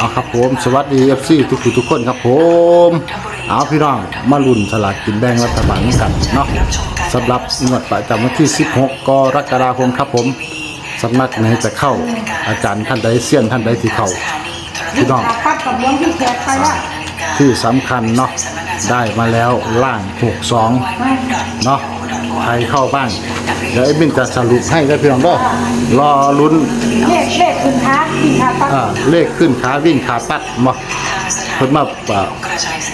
เอาครับผม สวัสดีเอฟซีทุกทุกคนครับผม เอาพี่น้องมาลุ้นสลากกินแบ่งรัฐบาลกันเนาะสำหรับงวดประจำวันที่ 16 กรกฎาคมครับผมสำนักไหนจะเข้าอาจารย์ท่านใดเซียนท่านใดที่เข้าพี่น้องที่แขกไปว่าที่สำคัญเนาะได้มาแล้วล่าง 62 เนาะ ใครเข้าบ้างเดี๋ยวไอ้บินจะสรุปให้ได้พี่น้องเด้อรอลุ้นเลขเลขขึ้นท้าที่ขาปัดอ่าเลขขึ้นขาวิ่งขาปัดมาเพิ่นมาอ่า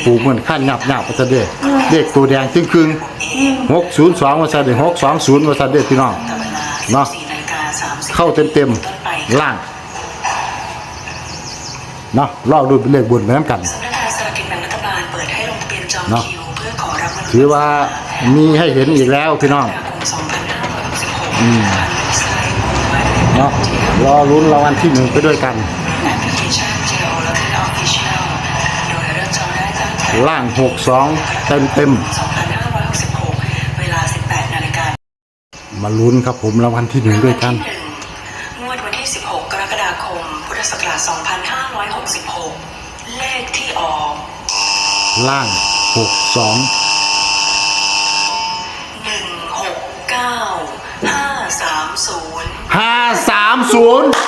ปลูกเหมือนขั้นหยับหยับว่าซะเด้เลขตัวแดงจึงครึ่ง602ว่าซะเด้620ว่าซะเด้พี่น้องเนาะเข้าเต็มๆล่างเนาะรอดูเป็นเลขบนไปน้ำกันสำนักงานสลากกินแบ่งรัฐบาลเปิดให้ลงทะเบียนจองเนาะคิวเพื่อขอรับเงินถือว่า มีให้เห็นอีกแล้วพี่น้องคม2566ผ่านเว็บไซต์ไว้เนาะรอลุ้นรางวัลที่หนึ่งไปด้วยกันแอปพลิเคชัน JO และที่ออฟฟิเชียลโดยเริ่มจองได้ตั้งแต่ล่าง62เต็มเต็ม2566เวลา18นาฬิกาๆมาลุ้นครับผมรางวัลที่หนึ่งด้วยกันงวดวันที่ 16 กรกฎาคม พุทธศักราช 2566 เลขที่ออก ล่าง 62 169 530 530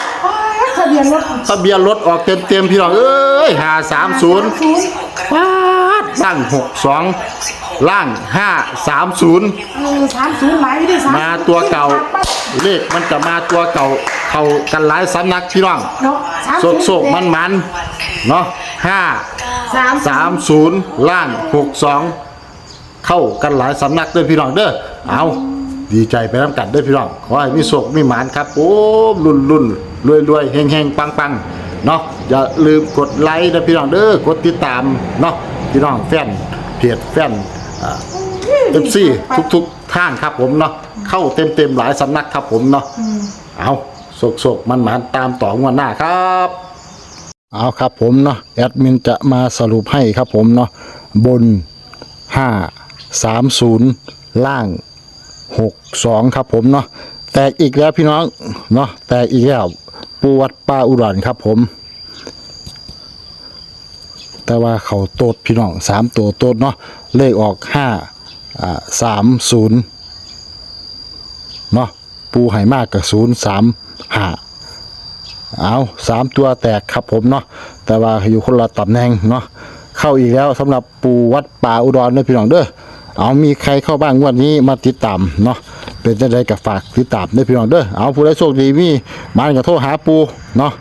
ทะเบียนรถทะเบียนรถออกเต็มเต็มๆพี่น้องเอ้ยห้าสามศูนย์ศูนย์ปาดล่างหกสองล่างห้าสามศูนย์เออสามศูนย์หมายที่สามมาตัวเก่าเลขมันจะมาตัวเก่าเข้ากันหลายสำนักพี่น้องเนาะสามโศกโศกมันมันๆเนาะห้า สามสามศูนย์ล่างหกสองเข้ากันหลายสำนักเด้อพี่น้องเด้อเอา ดีใจไปน้ำกันด้อพี่น้องขอให้มีโศกมีหมานครับโอ้รุ่นรุ่นรวยรวยเฮงเฮงปังปังเนาะอย่าลืมกดไลค์นะพี่น้องเด้อกดติดตามเนาะพี่น้องแฟนเพจแฟนเอฟซีทุกๆทางครับผมเนาะเข้าเต็มเต็มหลายสำนักครับผมเนาะเอาโศกโศกมันหมานตามต่องวันหน้าครับเอาครับผมเนาะแอดมินจะมาสรุปให้ครับผมเนาะบน5 3 0ล่าง 6 2ครับผมเนาะแตกอีกแล้วพี่น้องเนาะแตกอีกแล้วปูวัดป้าอุดรครับผม แต่ว่าเขาโตดพี่น้องสามตัวโตดเนาะเลขออกห้าสามศูนย์เนาะปูไหมากกับศูนย์สามห้าเอาสามตัวแตกครับผมเนาะแต่ว่าอยู่คนละตำแหน่งเนาะเข้าอีกแล้วสำหรับปูวัดป่าอุดรเด้อพี่น้องเด้อ เอามีใครเข้าบ้างงวันนี้มาติดตามเนาะเป็นจะได้กับฝากติดตามเด้พี่น้องเด้อเอาผู้ใดโชคดีมีมานก็โทรหาปูเนาะ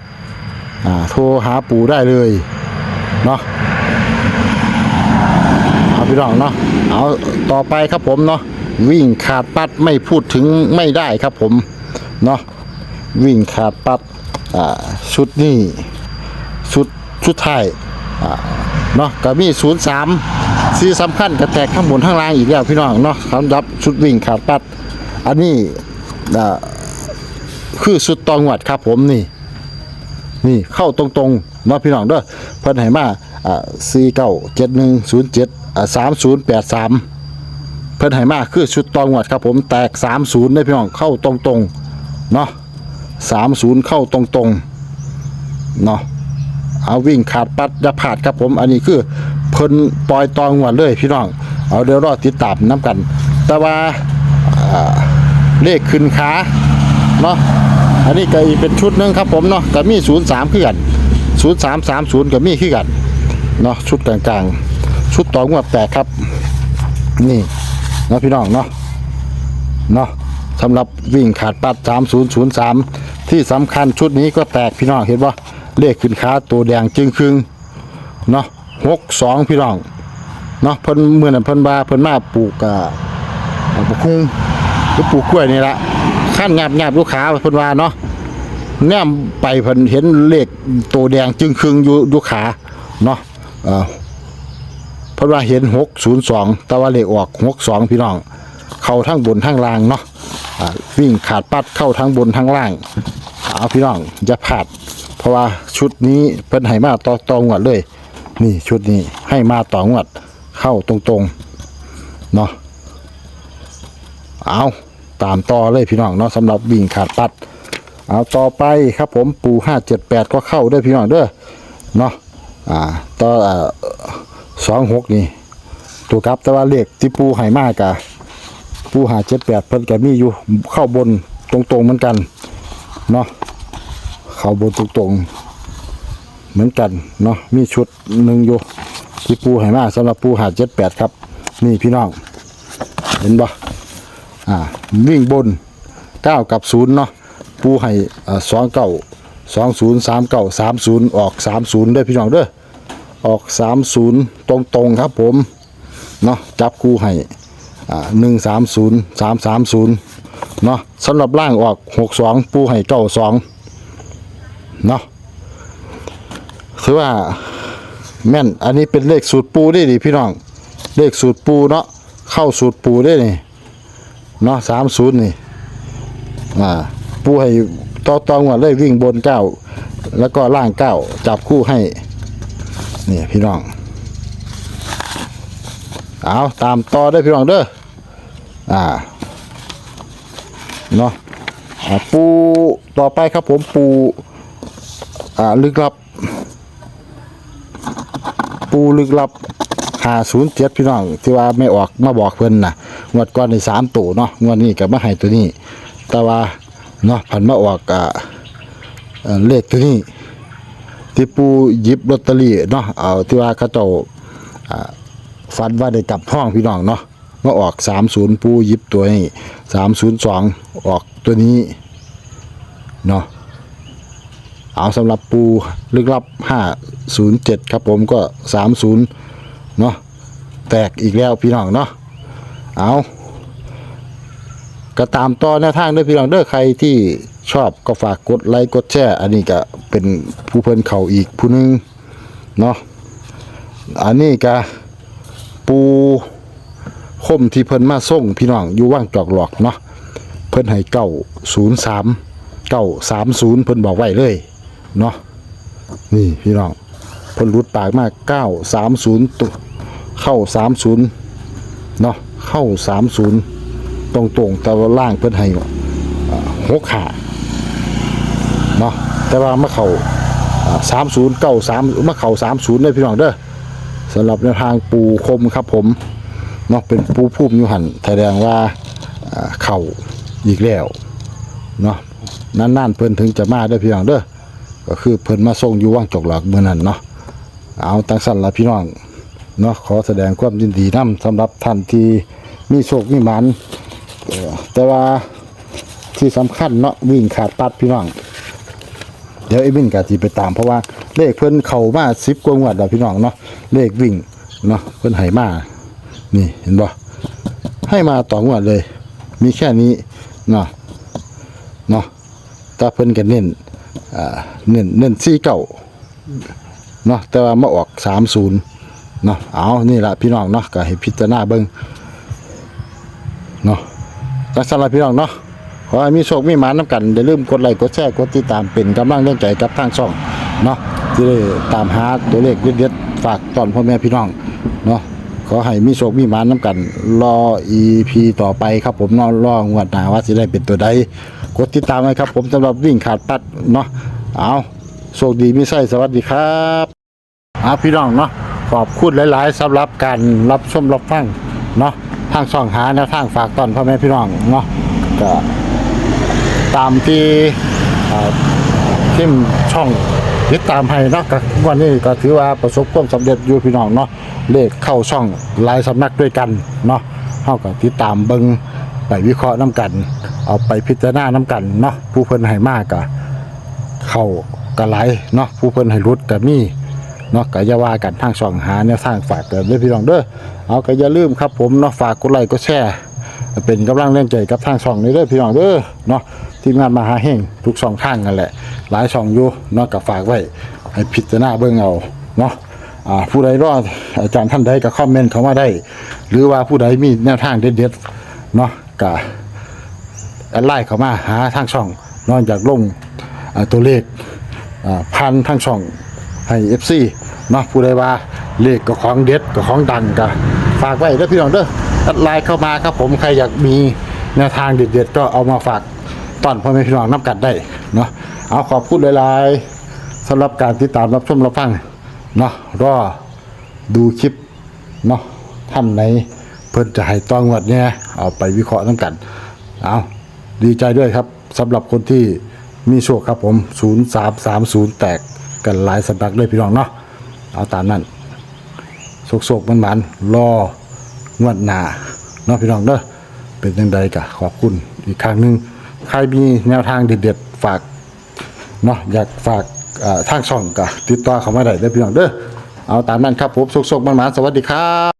อ่าโทรหาปูได้เลยเนาะเอาพี่น้องเนาะเอาต่อไปครับผมเนาะวิ่งขาดปัดไม่พูดถึงไม่ได้ครับผมเนาะวิ่งขาดปัดอ่าชุดนี้ชุดชุดไทยอ่าเนาะก็มีศูนย์สาม สีสำคัญกระแตกข้างบนข้างล่างอีกแล้วพี่น้องเนาะสำหรับชุดวิ่งขาดปัด อันนี้คือสุดตองหวัดครับผมนี่ นี่เข้าตรงๆเนาะพี่น้องเด้อเพิ่นให้มาอ่าสี่เก้าเจ็ดหนึ่งศูนย์เจ็ดอ่าสามศูนย์แปดสามเพิ่นให้มาคือชุดตองหวัดครับผมแตกสามศูนย์ได้พี่น้องเข้าตรงๆเนาะสามศูนย์เข้าตรงๆเนาะเอาวิ่งขาดปัดจะผาดครับผม อันนี้คือ เพิ่นปล่อยตองหวดเลยพี่น้อง เอาเดี๋ยวรอติดตามน้ำกัน แต่ว่าเลขขึ้นขาเนาะอันนี้ก็อีกเป็นชุดหนึงครับผมเนาะก็มีศูนย์สามขึ้นกันศูนย์สามสามศูนย์ก็มีขึ้นกันเนาะชุดกลางๆ ชุดต่องวดแตกครับ นี่นะพี่น้องเนาะเนาะสำหรับวิ่งขาดปัด3003ที่สำคัญชุดนี้ก็แตกพี่น้องเห็นปะเลขขึ้นขาตัวแดงจึงครึ่งเนาะ 62พี่น้องเนาะเพิ่นเมื่อนั้นเพิ่นว่าเพิ่นมาปลูกอ่าปลูกคุ้งหรือปลูกกล้วยนี่ละขั้นหยาบหยาบลูกค้าเพิ่นว่าเนาะแนมไปเพิ่นเห็นเลขตัวแดงจึงคึงอยู่อยู่ขาเนาะเออเพิ่นว่าเห็น602แต่ว่าเลขออก62พี่น้อง เข้าทั้งบนทั้งล่างเนาะอ่าวิ่งขาดปัดเข้าทั้งบนทั้งล่างเอาพี่น้องอย่าพลาด เพราะว่าชุดนี้เพิ่นให้มาต่อต่องวดเลย นี่ชุดนี้ให้มาต่องวด เข้าตรงๆ เนาะเอาตามต่อเลยพี่น้องเนาะสำหรับวิ่งขาดปัด เอาต่อไปครับผมปูห้าเจ็ดแปดก็เข้าด้วยพี่น้องเด้อเนาะอ่าต่อสองหกนี่ตัวกลับแต่ว่าเลขที่ปูให้มากกะปูหาเจ็ดแปดเพิ่นก็มีอยู่เข้าบนตรงๆเหมือนกันเนาะเข้าบนตรงๆ เหมือนกันเนาะมีชุดหนึ่งอยู่ที่ปูให้มาสำหรับปูหาเจ็ดแปดครับ นี่พี่น้อง เห็นบ่อ่าวิ่งบนเก้ากับศูนย์เนาะปูให้สองเก้าสองศูนย์สามเก้าสามศูนย์ออกสามศูนย์ด้วยพี่น้องเด้อออกสามศูนย์ตรงตรงๆครับผมเนาะจับคู่ให้อ่าหนึ่งสามศูนย์สามสามศูนย์เนาะสำหรับล่างออกหกสองปูให้เก้าสองเนาะ ถือว่าแม่น อันนี้เป็นเลขสูตรปูได้ดิพี่น้อง เลขสูตรปูเนาะ เข้าสูตรปูได้นี่ เนาะสามศูนย์นี่ อ่า ปูให้ต่อตองว่าเลยวิ่งบนเก้า แล้วก็ล่างเก้า จับคู่ให้ นี่พี่น้อง เอาตามต่อได้พี่น้องเด้อ อ่า เนาะปูต่อไปครับผมปู อ่า ลึกลับ ปูลึกลับหาศูนย์เจ็ดพี่น้องที่ว่าไม่ออกมาบอกเพิ่นนะงวดก่อนในสามตัวเนาะงวดนี้กับมาให้ตัวนี้ แต่ว่าเนาะผันมาออกอ่าเลขตัวนี้ที่ปูยิบลอตเตอรี่เนาะเอาที่ว่าเขาเจ้าอ่าฝันว่าได้กลับห้องพี่น้องเนาะมาออกสามศูนย์ปูยิบตัวนี้สามศูนย์สองออกตัวนี้เนาะ เอาสำหรับปูลึกลับ 507 ครับผมก็ 30 เนาะแตกอีกแล้วพี่น้องเนาะเอาก็ตามต่อแนวทางด้วยพี่น้องเด้อใครที่ชอบก็ฝากกดไลค์กดแชร์อันนี้ก็เป็นผู้เพิ่นเข่าอีกผู้หนึงเนาะอันนี้ก็ปูคมที่เพิ่นมาส่งพี่น้องอยู่ว่างจอกหลอกเนาะเพิ่นให้เก้าศูนย์สามเก้าสามศูนย์เพิ่นบอกไว้เลย เนาะนี่พี่น้องพิ่นรุดปากมากเก้าสามศูนย์เข้าสามศูนย์เนาะเข้าสามศูนย์ตรงตรงแต่ว่าล่างเพิ่นให้หกขาเนาะแต่ว่ามาเข้าสามศูนย์เก้าสามมาเข้าสามศูนย์เลยพี่น้องเด้อสำหรับแนวทางปูคมครับผมเนาะเป็นปูพุ่มอยู่หันแสดงว่าเข่าอีกแล้วเนาะนานๆเพิ่นถึงจะมาได้พี่น้องเด้อ ก็คือเพิ่นมาส่งอยู่ว่างจกหลอกเมื่อนั้นเนาะเอาตั้งสั่นละพี่น้องเนาะขอแสดงความยินดีนํสำหรับท่านที่มีโชคมีหมันแต่ว่าที่สำคัญเนาะวิ่งขาดปัดพี่น้องเดี๋ยวไอ้วิ่งกะสิไปตามเพราะว่าเลขเพิ่นเข้ามา10กว่างวดแล้วพี่น้องเนาะเลขวิ่งเนาะเพิ่นให้มานี่เห็นบ่ให้มาต่องวดเลย มีแค่นี้เนาะเนาะถ้าเพิ่นก็เน้น อ่าเน้นเน้นสี่เก้าเนาะแต่ว่ามาออกสามศูนย์เนาะเอานี่แหละพี่น้องเนาะก็ให้พิจารณาเบิ่งเนาะจักสำหรับพี่น้องเนาะขอให้มีโชคมีหมาน้ำกันอย่าลืมกดไลค์กดแชร์กดติดตามเป็นกำลังแรงใจกับทางช่องเนาะที่ได้ตามหาตัวเลขเด็ดๆฝากตอนพ่อแม่พี่น้องเนาะขอให้มีโชคมีหมาน้ำกัน รอ EP ต่อไปครับผมเนาะรองวดหนาว่าสิได้เป็นตัวใด กดติดตามไว้ครับ ผมสำหรับวิ่งขาดปัดเนาะเอาโชคดีมีไส้สวัสดีครับอาพี่น้องเนาะขอบคุณหลาย ๆสำหรับการรับชมรับฟังเนาะทางช่องหาแนวทางฝากตอนพ่อแม่พี่น้องเนาะก็ตามที่อ่าทีมช่องติดตามให้เนาะก็วันนี้ก็ถือว่าประสบความสำเร็จอยู่พี่น้องเนาะเลขเข้าช่องหลายสำนักด้วยกันเนาะเฮาก็ติดตามเบิง ไปวิเคราะห์น้ำกัน เอาไปพิจารณาน้ำกันเนาะผู้เพิ่นให้มากกะเข้ากะไหลเนาะผู้เพิ่นให้รุดกะมีเนาะก็อย่าว่ากันทางช่องหาแนวทางฝากกันด้วยพี่น้องเด้อเอาก็อย่าลืมครับผมเนาะฝากกดไลค์กดแชร์เป็นกำลังแรงใจกับทางช่องนี้เด้อพี่น้องเด้อเนาะทีมงานมหาเฮงทุกช่องทางกันแหละ หลายช่องอยู่เนาะก็ฝากไว้ให้พิจารณาเบิ่งเอาเนาะอ่าผู้ใดรอดอาจารย์ท่านใดก็คอมเมนต์เข้ามาได้ หรือว่าผู้ใดมีแนวทางเด็ดๆเนาะ ก็แอดไลน์เข้ามาหาทางช่องนอกจากลงตัวเลขพันทางช่องให้ FC เนาะผู้ใดว่าเลขก็ของเด็ดก็ของดังก็ฝากไว้เด้อพี่น้องเด้อแอดไลน์เข้ามาครับผมใครอยากมีแนวทางเด็ดๆก็เอามาฝากตอนพ่อแม่พี่น้องนับกัดได้เนาะเอาขอบคุณหลายๆสำหรับการติดตามรับชมรับฟังเนาะรอดูคลิปเนาะท่านไหน พิ่นจะให้ต้องวัดเนี่ยเอาไปวิเคราะห์น้ำกัน เอาดีใจด้วยครับสำหรับคนที่มีโชคครับผม 0330 แตกกันหลายสำนักเลยพี่น้องเนาะเอาตามนั้นโศกๆมันมันๆรองวดหนาเนาะพี่น้องเด้อเป็นยังไงกะขอบคุณอีกครั้งหนึ่งใครมีแนวทางเด็ดๆฝากเนาะอยากฝากทางช่องกะติดต่อเข้ามาได้เด้อพี่น้องเด้อเอาตามนั้นครับผมโศกๆมันมันๆสวัสดีครับ